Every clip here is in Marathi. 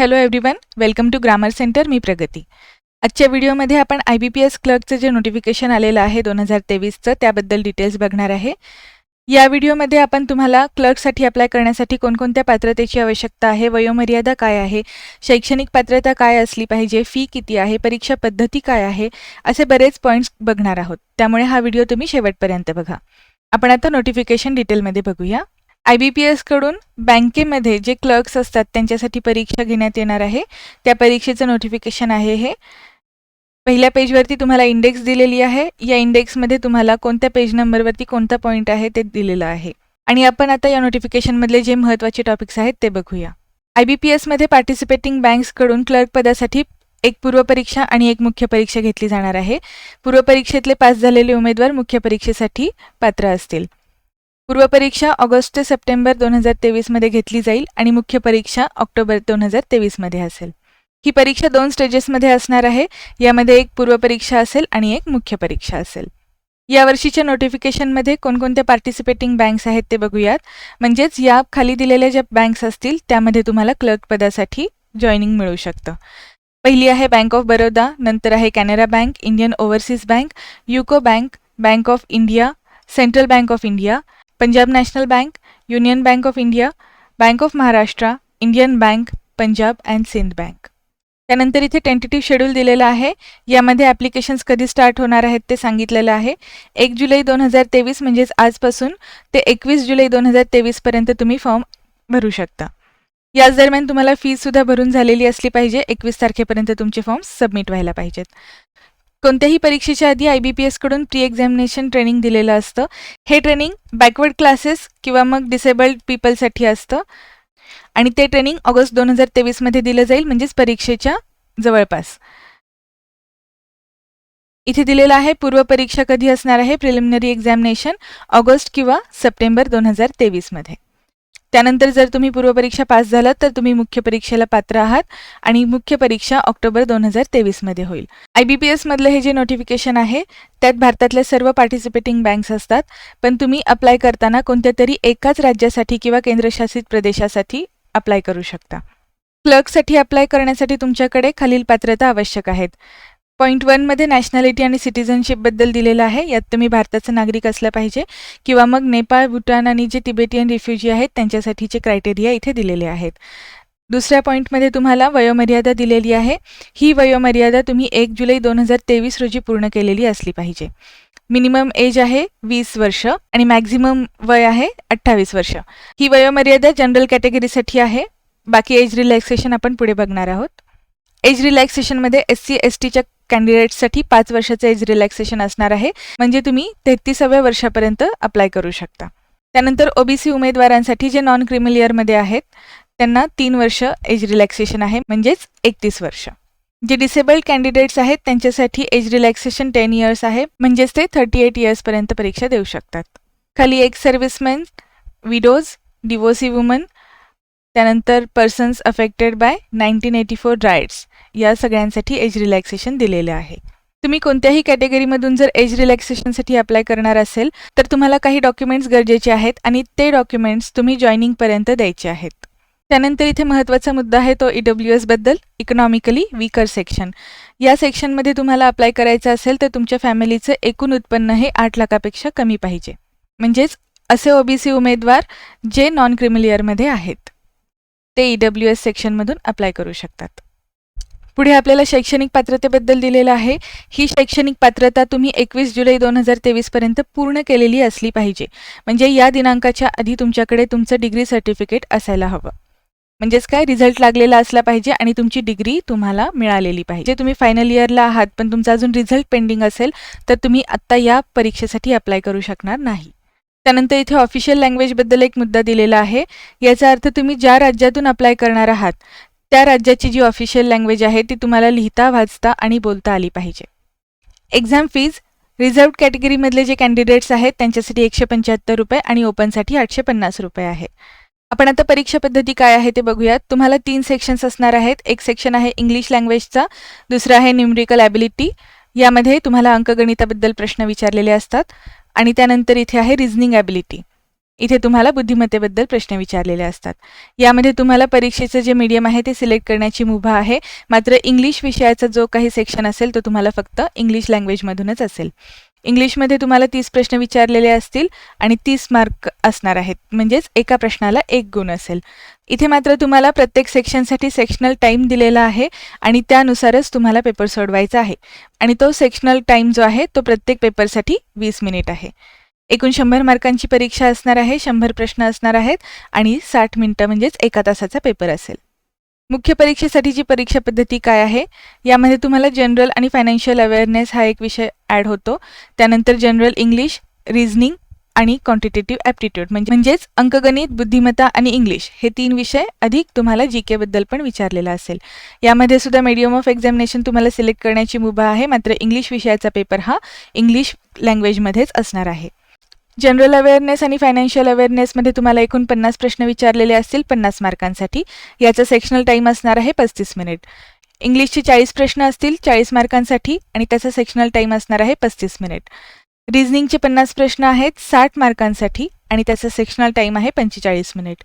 Hello everyone welcome to grammar centre मी प्रगती. आजच्या व्हिडिओमध्ये आपण आय बी पी एस क्लर्कचं जे नोटिफिकेशन आलेलं आहे दोन हजार तेवीसचं त्याबद्दल डिटेल्स बघणार आहे. या व्हिडिओमध्ये आपण तुम्हाला क्लर्कसाठी अप्लाय करण्यासाठी कोणकोणत्या पात्रतेची आवश्यकता आहे वयोमर्यादा काय आहे शैक्षणिक पात्रता काय असली पाहिजे फी किती आहे परीक्षा पद्धती काय आहे असे बरेच पॉईंट्स बघणार आहोत. त्यामुळे हा व्हिडिओ तुम्ही शेवटपर्यंत बघा. आपण आता नोटिफिकेशन डिटेलमध्ये बघूया. आय बी पी एसकडून बँकेमध्ये जे क्लर्क्स असतात त्यांच्यासाठी परीक्षा घेण्यात येणार आहे. त्या परीक्षेचं नोटिफिकेशन आहे हे. पहिल्या पेजवरती तुम्हाला इंडेक्स दिलेली आहे. या इंडेक्समध्ये तुम्हाला कोणत्या पेज नंबरवरती कोणता पॉईंट आहे ते दिलेलं आहे. आणि आपण आता या नोटिफिकेशनमधले जे महत्त्वाचे टॉपिक्स आहेत ते बघूया. आय बी पी एसमध्ये पार्टिसिपेटिंग बँक्सकडून क्लर्क पदासाठी एक पूर्वपरीक्षा आणि एक मुख्य परीक्षा घेतली जाणार आहे. पूर्वपरीक्षेतले पास झालेले उमेदवार मुख्य परीक्षेसाठी पात्र असतील. पूर्वपरीक्षा ऑगस्ट ते सप्टेंबर दोन हजार तेवीसमध्ये घेतली जाईल आणि मुख्य परीक्षा ऑक्टोबर दोन हजार तेवीसमध्ये असेल. ही परीक्षा दोन स्टेजेसमध्ये असणार आहे. यामध्ये एक पूर्वपरीक्षा असेल आणि एक मुख्य परीक्षा असेल. या वर्षीच्या नोटिफिकेशनमध्ये कोणकोणत्या पार्टिसिपेटिंग बँक्स आहेत ते बघूयात. म्हणजेच या खाली दिलेल्या ज्या बँक्स असतील त्यामध्ये तुम्हाला क्लर्क पदासाठी जॉईनिंग मिळू शकतं. पहिली आहे बँक ऑफ बरोदा नंतर आहे Canara bank Indian overseas bank UCO bank bank of India central bank of India Punjab national bank union bank of India bank of Maharashtra Indian bank Punjab and Sind bank. त्यानंतर इथे टेंटेटिव्ह शेड्यूल दिलेलं आहे. यामध्ये ॲप्लिकेशन्स कधी स्टार्ट होणार आहेत ते सांगितलेलं आहे. एक जुलै दोन हजार तेवीस म्हणजेच आजपासून ते एकवीस जुलै दोन हजार तेवीसपर्यंत तुम्ही फॉर्म भरू शकता. याच दरम्यान तुम्हाला फीसुद्धा भरून झालेली असली पाहिजे. एकवीस तारखेपर्यंत तुमचे फॉर्म सबमिट व्हायला पाहिजेत. कोणत्याही परीक्षेच्या आधी आय बी पी एसकडून प्री एक्झामिनेशन ट्रेनिंग दिलेलं असतं. हे ट्रेनिंग बॅकवर्ड क्लासेस किंवा मग डिसेबल्ड पीपलसाठी असतं. आणि ते ट्रेनिंग ऑगस्ट दोन हजार तेवीसमध्ये दिलं जाईल म्हणजेच परीक्षेच्या जवळपास. इथे दिलेलं आहे पूर्व परीक्षा कधी असणार आहे प्रिलिमिनरी एक्झामिनेशन ऑगस्ट किंवा सप्टेंबर दोन हजार तेवीसमध्ये त्यानंतर जर तुम्ही पूर्वपरीक्षा पास झालात तर तुम्ही मुख्य परीक्षेला पात्र आहात आणि मुख्य परीक्षा ऑक्टोबर दोन हजार तेवीसमध्ये होईल. आय बी पी एसमधलं हे जे नोटिफिकेशन आहे त्यात भारतातल्या सर्व पार्टिसिपेटिंग बँक्स असतात पण तुम्ही अप्लाय करताना कोणत्या तरी एकाच राज्यासाठी किंवा केंद्रशासित प्रदेशासाठी अप्लाय करू शकता. क्लर्कसाठी अप्लाय करण्यासाठी तुमच्याकडे खालील पात्रता आवश्यक आहेत. पॉईंट वनमध्ये नॅशनॅलिटी आणि सिटिझनशिपबद्दल दिलेलं आहे. यात तुम्ही भारताचं नागरिक असलं पाहिजे. किंवा मग नेपाळ भूटान आणि जे तिबेटियन रिफ्युजी आहेत त्यांच्यासाठीचे क्रायटेरिया इथे दिलेले आहेत. दुसऱ्या पॉईंटमध्ये तुम्हाला वयोमर्यादा दिलेली आहे. ही वयोमर्यादा तुम्ही एक जुलै दोन हजार तेवीस रोजी पूर्ण केलेली असली पाहिजे. मिनिमम एज आहे वीस वर्ष आणि मॅक्झिमम वय आहे अठ्ठावीस वर्ष. ही वयोमर्यादा जनरल कॅटेगरीसाठी आहे. बाकी एज रिलॅक्सेशन आपण पुढे बघणार आहोत. एज रिलॅक्सेशनमध्ये एस सी एस टीच्या कॅन्डिडेटसाठी पाच वर्षाचं एज रिलॅक्सेशन असणार आहे. म्हणजे तुम्ही तेहतीसाव्या वर्षापर्यंत अप्लाय करू शकता. त्यानंतर ओबीसी उमेदवारांसाठी जे नॉन क्रिमिलियरमध्ये आहेत त्यांना तीन वर्ष एज रिलॅक्सेशन आहे म्हणजेच एकतीस वर्ष. जे डिसेबल्ड कॅन्डिडेट्स आहेत त्यांच्यासाठी एज रिलॅक्सेशन टेन इयर्स आहे म्हणजेच ते थर्टी एट इयर्सपर्यंत परीक्षा देऊ शकतात. खाली एक सर्व्हिसमॅन विडोज डिवोसी वुमन त्यानंतर persons affected by nineteen eighty four riots या सगळ्यांसाठी एज रिलॅक्सेशन दिलेलं आहे. तुम्ही कोणत्याही कॅटेगरीमधून जर एज रिलॅक्सेशनसाठी अप्लाय करणार असेल तर तुम्हाला काही डॉक्युमेंट्स गरजेचे आहेत आणि ते डॉक्युमेंट्स तुम्ही जॉईनिंगपर्यंत द्यायचे आहेत. त्यानंतर इथे महत्त्वाचा मुद्दा आहे तो ई डब्ल्यू एसबद्दल इकॉनॉमिकली वीकर सेक्शन या सेक्शनमध्ये तुम्हाला अप्लाय करायचं असेल तर तुमच्या फॅमिलीचं एकूण उत्पन्न हे आठ लाखापेक्षा कमी पाहिजे. म्हणजेच असे ओबीसी उमेदवार जे नॉन क्रिमिलियरमध्ये आहेत. ते ई डब्ल्यू एस सेक्शनमधून अप्लाय करू शकतात. पुढे आपल्याला शैक्षणिक पात्रतेबद्दल दिलेलं आहे. ही शैक्षणिक पात्रता तुम्ही एकवीस जुलै दोन हजार तेवीसपर्यंत पूर्ण केलेली असली पाहिजे. म्हणजे या दिनांकाच्या आधी तुमच्याकडे तुमचं डिग्री सर्टिफिकेट असायला हवं. म्हणजेच काय? रिझल्ट लागलेला असला पाहिजे आणि तुमची डिग्री तुम्हाला मिळालेली पाहिजे. तुम्ही फायनल इयरला आहात पण तुमचा अजून रिझल्ट पेंडिंग असेल तर तुम्ही आत्ता या परीक्षेसाठी अप्लाय करू शकणार नाही. त्यानंतर इथे ऑफिशियल लँग्वेजबद्दल एक मुद्दा दिलेला आहे. याचा अर्थ तुम्ही ज्या राज्यातून अप्लाय करणार आहात त्या राज्याची जी ऑफिशियल लँग्वेज आहे ती तुम्हाला लिहिता वाचता आणि बोलता आली पाहिजे. एक्झाम फीज रिझर्व्ह कॅटेगरीमधले जे कॅन्डिडेट्स आहेत त्यांच्यासाठी एकशे पंच्याहत्तर रुपये आणि ओपनसाठी आठशे पन्नास रुपये आहे. आपण आता परीक्षा पद्धती काय आहे ते बघूयात. तुम्हाला तीन सेक्शन्स असणार आहेत. एक सेक्शन आहे इंग्लिश लँग्वेजचा दुसरा आहे न्युमरिकल ॲबिलिटी यामध्ये तुम्हाला अंकगणिताबद्दल प्रश्न विचारलेले असतात आणि त्यानंतर इथे आहे रिझनिंग ॲबिलिटी इथे तुम्हाला बुद्धिमत्तेबद्दल प्रश्न विचारलेले असतात. यामध्ये तुम्हाला परीक्षेचं जे मीडियम आहे ते सिलेक्ट करण्याची मुभा आहे. मात्र इंग्लिश विषयाचा जो काही सेक्शन असेल तो तुम्हाला फक्त इंग्लिश लँग्वेजमधूनच असेल. इंग्लिशमध्ये तुम्हाला तीस प्रश्न विचारलेले असतील आणि तीस मार्क असणार आहेत. म्हणजेच एका प्रश्नाला एक गुण असेल. इथे मात्र तुम्हाला प्रत्येक सेक्शनसाठी सेक्शनल टाईम दिलेला आहे आणि त्यानुसारच तुम्हाला पेपर सोडवायचा आहे. आणि तो सेक्शनल टाईम जो आहे तो प्रत्येक पेपरसाठी वीस मिनिट आहे. एकूण शंभर मार्कांची परीक्षा असणार आहे शंभर प्रश्न असणार आहेत आणि साठ मिनटं म्हणजेच एका तासाचा पेपर असेल. मुख्य परीक्षेसाठीची परीक्षा पद्धती काय आहे? यामध्ये तुम्हाला जनरल आणि फायनान्शियल अवेअरनेस हा एक विषय ॲड होतो. त्यानंतर जनरल इंग्लिश रिझनिंग आणि क्वांटिटेटिव्ह ॲप्टिट्यूड म्हणजे म्हणजेच अंकगणित बुद्धिमत्ता आणि इंग्लिश हे तीन विषय अधिक तुम्हाला जी केबद्दल पण विचारलेला असेल. यामध्ये सुद्धा मीडियम ऑफ एक्झामिनेशन तुम्हाला सिलेक्ट करण्याची मुभा आहे. मात्र इंग्लिश विषयाचा पेपर हा इंग्लिश लँग्वेजमध्येच असणार आहे. जनरल अवेअरनेस आणि फायनान्शियल अवेअरनेसमध्ये तुम्हाला एकूण पन्नास प्रश्न विचारलेले असतील पन्नास मार्कांसाठी. याचा सेक्शनल टाईम असणार आहे पस्तीस मिनिट इंग्लिशचे चाळीस प्रश्न असतील चाळीस मार्कांसाठी आणि त्याचा सेक्शनल टाईम असणार आहे पस्तीस मिनिट रिझनिंगचे पन्नास प्रश्न आहेत साठ मार्कांसाठी आणि त्याचा सेक्शनल टाईम आहे पंचेचाळीस मिनिट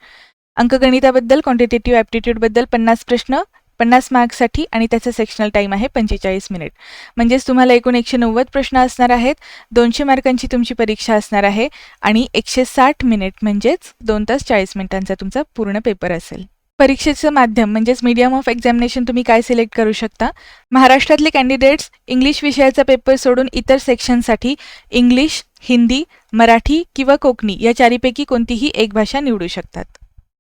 अंकगणिताबद्दल क्वांटिटेटिव्ह ॲप्टिट्यूडबद्दल पन्नास प्रश्न पन्नास मार्क्ससाठी आणि त्याचा सेक्शनल टाईम आहे पंचेचाळीस मिनिट म्हणजेच तुम्हाला एकूण एकशे नव्वद प्रश्न असणार आहेत. दोनशे मार्कांची तुमची परीक्षा असणार आहे आणि एकशे साठ मिनिट म्हणजेच दोन तास चाळीस मिनिटांचा तुमचा पूर्ण पेपर असेल. परीक्षेचं माध्यम म्हणजेच मीडियम ऑफ एक्झामिनेशन तुम्ही काय सिलेक्ट करू शकता? महाराष्ट्रातले कॅन्डिडेट्स इंग्लिश विषयाचा पेपर सोडून इतर सेक्शनसाठी इंग्लिश हिंदी मराठी किंवा कोकणी या चारीपैकी कोणतीही एक भाषा निवडू शकतात.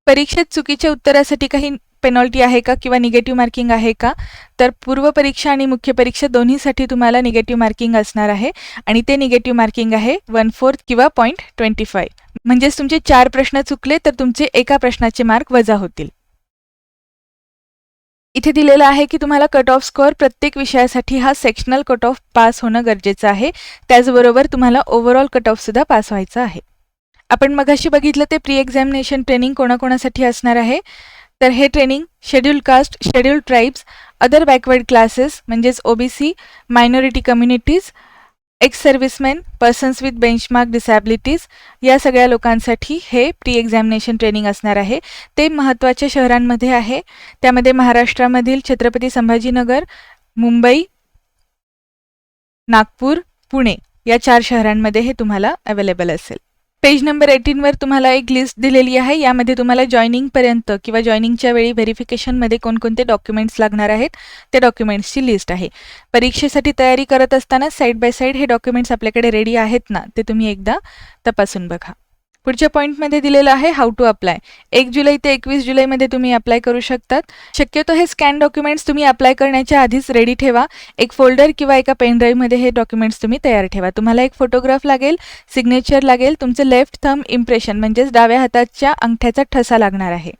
परीक्षेत चुकीच्या उत्तरासाठी काही पेनॉल्टी आहे का किंवा निगेटिव्ह मार्किंग आहे का? तर पूर्व परीक्षा आणि मुख्य परीक्षा दोन्हीसाठी तुम्हाला निगेटिव्ह मार्किंग असणार आहे. आणि ते निगेटिव्ह मार्किंग आहे वन फोर्थ किंवा पॉईंट ट्वेंटी फाय म्हणजेच तुमचे चार प्रश्न चुकले तर तुमचे एका प्रश्नाचे मार्क वजा होतील. इथे दिलेलं आहे की तुम्हाला कट ऑफ स्कोअर प्रत्येक विषयासाठी हा सेक्शनल कट ऑफ पास होणं गरजेचं आहे. त्याचबरोबर तुम्हाला ओव्हरऑल कट ऑफसुद्धा पास व्हायचा आहे. आपण मगाशी बघितलं ते प्री एक्झामिनेशन ट्रेनिंग कोणाकोणासाठी असणार आहे? तर हे training schedule caste schedule tribes other backward classes म्हणजेच OBC minority communities ex serviceman persons with benchmark disabilities या सगळ्या लोकांसाठी हे प्री एक्झामिनेशन ट्रेनिंग असणार आहे. ते महत्त्वाच्या शहरांमध्ये आहे. त्यामध्ये महाराष्ट्रामधील छत्रपती संभाजीनगर मुंबई नागपूर पुणे या चार शहरांमध्ये हे तुम्हाला अवेलेबल असेल. पेज नंबर एटीनवर तुम्हाला एक लिस्ट दिलेली आहे. यामध्ये तुम्हाला जॉईनिंगपर्यंत किंवा जॉईनिंगच्या वेळी व्हेरिफिकेशनमध्ये कोणकोणते डॉक्युमेंट्स लागणार आहेत ते डॉक्युमेंट्सची लिस्ट आहे. परीक्षेसाठी तयारी करत असताना साईड बाय साईड हे डॉक्युमेंट्स आपल्याकडे रेडी आहेत ना ते तुम्ही एकदा तपासून बघा. पुढच्या पॉईंटमध्ये दिलेलं आहे हाऊ टू अप्लाय एक जुलै ते एकवीस जुलैमध्ये तुम्ही अप्लाय करू शकतात. शक्यतो हे स्कॅन डॉक्युमेंट्स तुम्ही अप्लाय करण्याच्या आधीच रेडी ठेवा. एक फोल्डर किंवा एका पेनड्राईव्हमध्ये हे डॉक्युमेंट्स तुम्ही तयार ठेवा. तुम्हाला एक फोटोग्राफ लागेल सिग्नेचर लागेल तुमचं लेफ्ट थम इम्प्रेशन म्हणजेच डाव्या हाताच्या अंगठ्याचा ठसा लागणार आहे.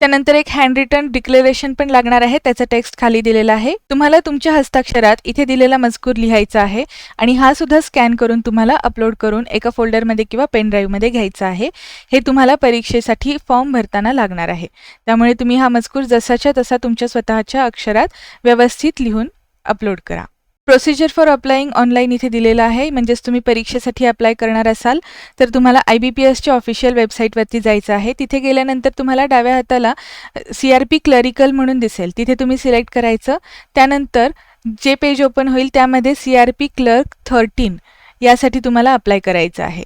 त्यानंतर एक हँड रिटर्न डिक्लेरेशन पण लागणार आहे. त्याचा टेक्स्ट खाली दिलेला आहे. तुम्हाला तुमच्या हस्ताक्षरात इथे दिलेला मजकूर लिहायचा आहे आणि हा सुद्धा स्कॅन करून तुम्हाला अपलोड करून एका फोल्डरमध्ये किंवा पेन ड्राईव्हमध्ये घ्यायचा आहे. हे तुम्हाला परीक्षेसाठी फॉर्म भरताना लागणार आहे. त्यामुळे तुम्ही हा मजकूर जसाच्या तसा तुमच्या स्वतःच्या अक्षरात व्यवस्थित लिहून अपलोड करा. प्रोसिजर फॉर अप्लाईंग ऑनलाईन इथे दिलेलं आहे. म्हणजेच तुम्ही परीक्षेसाठी अप्लाय करणार असाल तर तुम्हाला आय बी पी एसच्या ऑफिशियल वेबसाईटवरती जायचं आहे. तिथे गेल्यानंतर तुम्हाला डाव्या हाताला सी आर पी क्लरिकल म्हणून दिसेल. तिथे तुम्ही सिलेक्ट करायचं. त्यानंतर जे पेज ओपन होईल त्यामध्ये C R P clerk thirteen यासाठी तुम्हाला अप्लाय करायचं आहे.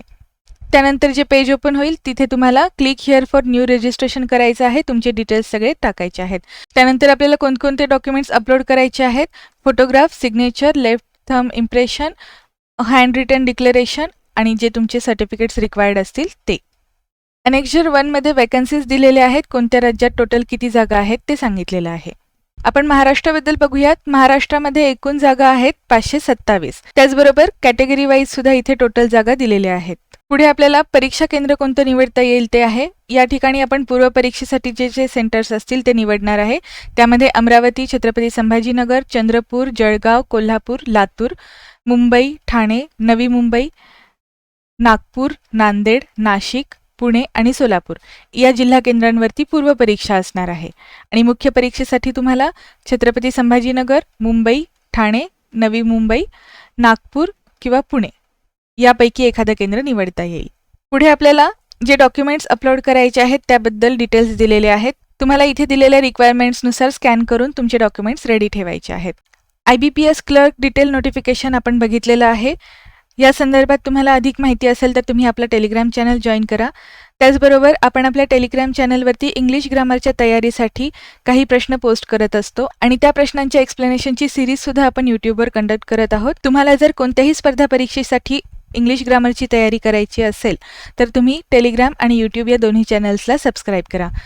त्यानंतर जे पेज ओपन होईल तिथे तुम्हाला click here for new registration करायचं आहे. तुमचे डिटेल्स सगळे टाकायचे आहेत. त्यानंतर आपल्याला कोणकोणते डॉक्युमेंट्स अपलोड करायचे आहेत? Photograph signature left thumb impression hand written declaration आणि जे तुमचे सर्टिफिकेट्स रिक्वायर्ड असतील ते. अनेक्झर वनमध्ये वॅकन्सीज दिलेल्या आहेत. कोणत्या राज्यात टोटल किती जागा आहेत ते सांगितलेलं आहे. आपण महाराष्ट्राबद्दल बघूयात. महाराष्ट्रामध्ये एकूण जागा आहेत पाचशे सत्तावीस. त्याचबरोबर कॅटेगरी वाईज सुद्धा इथे टोटल जागा दिलेल्या आहेत. पुढे आपल्याला परीक्षा केंद्र कोणतं निवडता येईल ते आहे. या ठिकाणी आपण पूर्व परीक्षेसाठी जे जे सेंटर्स असतील ते निवडणार आहे. त्यामध्ये अमरावती छत्रपती संभाजीनगर चंद्रपूर जळगाव कोल्हापूर लातूर मुंबई ठाणे नवी मुंबई नागपूर नांदेड नाशिक पुणे आणि सोलापूर या जिल्हा केंद्रांवरती पूर्व परीक्षा असणार आहे. आणि मुख्य परीक्षेसाठी तुम्हाला छत्रपती संभाजीनगर मुंबई ठाणे नवी मुंबई नागपूर किंवा पुणे यापैकी एखादं केंद्र निवडता येईल. पुढे आपल्याला जे डॉक्युमेंट्स अपलोड करायचे आहेत त्याबद्दल डिटेल्स दिलेले आहेत. तुम्हाला इथे दिलेल्या रिक्वायरमेंट्सनुसार स्कॅन करून तुमचे डॉक्युमेंट्स रेडी ठेवायचे आहेत. I B P S clerk detail notification आपण बघितलेलं आहे. या संदर्भात तुम्हाला अधिक माहिती असेल तर तुम्ही आपला टेलिग्राम चॅनल जॉईन करा. त्याचबरोबर आपण आपल्या टेलिग्राम चॅनलवरती इंग्लिश ग्रामरच्या तयारीसाठी काही प्रश्न पोस्ट करत असतो आणि त्या प्रश्नांच्या एक्सप्लेनेशनची सिरीजसुद्धा आपण यूट्यूबवर कंडक्ट करत आहोत. तुम्हाला जर कोणत्याही स्पर्धा परीक्षेसाठी इंग्लिश ग्रामरची तयारी करायची असेल तर तुम्ही टेलिग्राम आणि यूट्यूब या दोन्ही चॅनल्सला सबस्क्राईब करा.